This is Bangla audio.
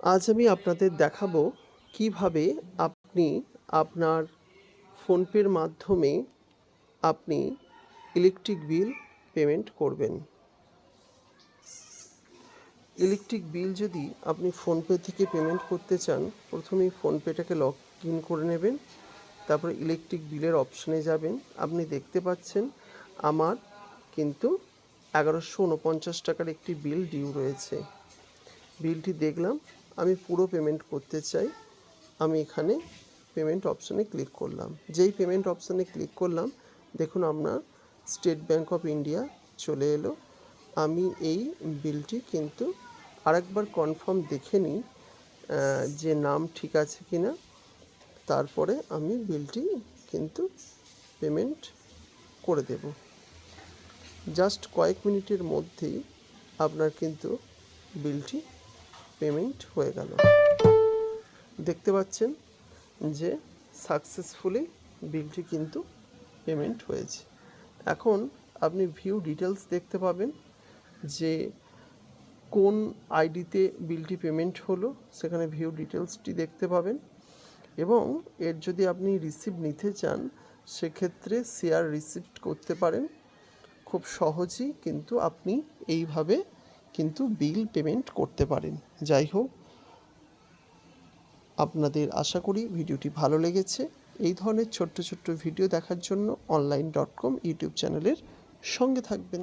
আজ আমি আপনাদের দেখাবো কীভাবে আপনি আপনার ফোনপের মাধ্যমে আপনি ইলেকট্রিক বিল পেমেন্ট করবেন। ইলেকট্রিক বিল যদি আপনি ফোনপে থেকে পেমেন্ট করতে চান, প্রথমেই ফোনপেটাকে লগ ইন করে নেবেন, তারপরে ইলেকট্রিক বিলের অপশানে যাবেন। আপনি দেখতে পাচ্ছেন, আমার কিন্তু এগারোশো উনপঞ্চাশ টাকার একটি বিল ডিউ রয়েছে। বিলটি দেখলাম আমি পুরো পেমেন্ট করতে চাই, আমি এখানে পেমেন্ট অপশানে ক্লিক করলাম। যেই পেমেন্ট অপশানে ক্লিক করলাম, দেখুন আপনার স্টেট ব্যাঙ্ক অফ ইন্ডিয়া চলে এলো। আমি এই বিলটি কিন্তু আরেকবার কনফার্ম দেখে নিই যে নাম ঠিক আছে কি না তারপরে আমি বিলটি কিন্তু পেমেন্ট করে দেব। জাস্ট কয়েক মিনিটের মধ্যেই আপনার কিন্তু বিলটি পেমেন্ট হয়ে গেল। দেখতে পাচ্ছেন যে সাকসেসফুলি বিলটি কিন্তু পেমেন্ট হয়েছে। এখন আপনি ভিউ ডিটেলস দেখতে পাবেন যে কোন আইডিতে বিলটি পেমেন্ট হলো, সেখানে ভিউ ডিটেলসটি দেখতে পাবেন। এবং এর যদি আপনি রিসিপ্ট নিতে চান, সেক্ষেত্রে শেয়ার রিসিপ্ট করতে পারেন। খুব সহজেই কিন্তু আপনি এইভাবে কিন্তু বিল পেমেন্ট করতে পারেন। যাই হোক, আপনাদের আশা করি ভিডিওটি ভালো লেগেছে। এই ধরনের ছোট্ট ছোট্ট ভিডিও দেখার জন্য অনলাইন ডট কম ইউটিউব চ্যানেলের সঙ্গে থাকবেন।